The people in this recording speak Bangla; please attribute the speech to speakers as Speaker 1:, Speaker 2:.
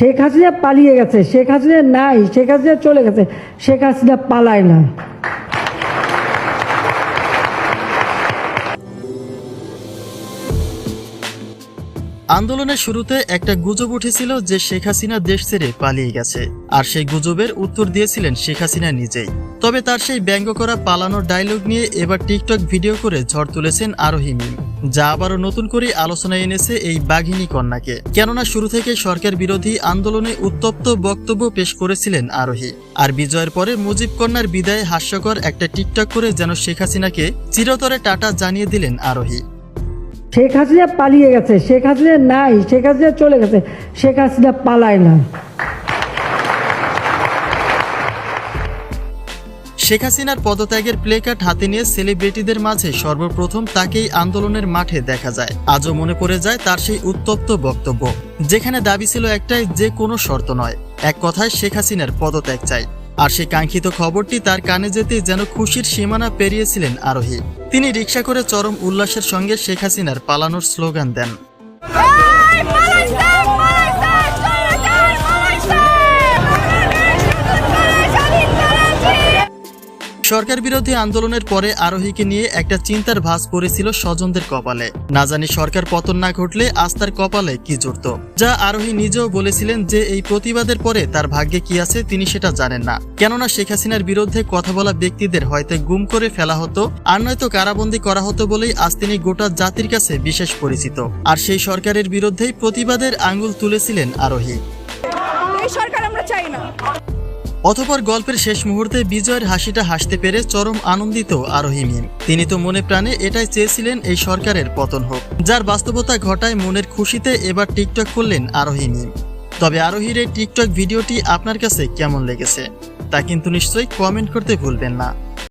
Speaker 1: শেখ হাসিনা পালিয়ে গেছে, শেখ হাসিনা নাই, শেখ হাসিনা চলে গেছে, শেখ হাসিনা পালায় না।
Speaker 2: আন্দোলনের শুরুতে একটা গুজব উঠেছিল যে শেখ হাসিনা দেশ ছেড়ে পালিয়ে গেছে, আর সেই গুজবের উত্তর দিয়েছিলেন শেখ হাসিনা নিজেই। তবে তার সেই ব্যঙ্গ করা পালানোর ডায়লগ নিয়ে এবার টিকটক ভিডিও করে ঝড় তুলেছেন আরোহী মিম, যা আবারও নতুন করে আলোচনায় এনেছে এই বাঘিনী কন্যাকে। কেননা শুরু থেকে সরকার বিরোধী আন্দোলনে উত্তপ্ত বক্তব্য পেশ করেছিলেন আরোহী। আর বিজয়ের পরে মুজিব কন্যার বিদায়ে হাস্যকর একটা টিকটক করে যেন শেখ হাসিনাকে চিরতরে টাটা জানিয়ে দিলেন আরোহী।
Speaker 1: শেখ হাসিনা পালিয়ে গেছে, শেখ হাসিনা নাই, শেখ হাসিনা চলে গেছে, শেখ হাসিনা পালায় না।
Speaker 2: শেখ হাসিনার পদত্যাগের প্লেকার্ড হাতে নিয়ে সেলিব্রিটিদের মাঝে সর্বপ্রথম তাকেই আন্দোলনের মাঠে দেখা যায়। আজও মনে পড়ে যায় তার সেই উত্তপ্ত বক্তব্য, যেখানে দাবি ছিল একটাই, যে কোনো শর্ত নয়। এক কথায় শেখ হাসিনার পদত্যাগ চাই। আর সেই কাঙ্ক্ষিত খবরটি তার কানে যেতে যেন খুশির সীমানা পেরিয়েছিলেন আরোহী। তিনি রিক্সা করে চরম উল্লাসের সঙ্গে শেখ হাসিনার পালানোর স্লোগান দেন। সরকার বিরোধী আন্দোলনের পরে আরোহীকে নিয়ে একটা চিন্তার ভাস পড়েছিল স্বজনদের কপালে। না জানি সরকার পতন না ঘটলে আজ তার কপালে কি জুড়ত। যা আরোহী নিজেও বলেছিলেন যে এই প্রতিবাদের পরে তার ভাগ্যে কি আছে তিনি সেটা জানেন না। কেননা শেখ হাসিনার বিরুদ্ধে কথা বলা ব্যক্তিদের হয়তো গুম করে ফেলা হতো, আর নয়তো কারাবন্দি করা হতো বলেই আজ তিনি গোটা জাতির কাছে বিশেষ পরিচিত। আর সেই সরকারের বিরুদ্ধেই প্রতিবাদের আঙ্গুল তুলেছিলেন আরোহী।
Speaker 3: সরকার আমরা চাই না।
Speaker 2: অতপর গল্পের শেষ মুহূর্তে বিজয়ের হাসিটা হাসতে পেরে চরম আনন্দিত আরোহী মিম। তিনি তো মনে প্রাণে এটাই চেয়েছিলেন এই সরকারের পতন হোক, যার বাস্তবতা ঘটায় মনের খুশিতে এবার টিকটক করলেন আরোহী মিম। তবে আরোহীর এই টিকটক ভিডিওটি আপনার কাছে কেমন লেগেছে, তা কিন্তু নিশ্চয়ই কমেন্ট করতে ভুলবেন না।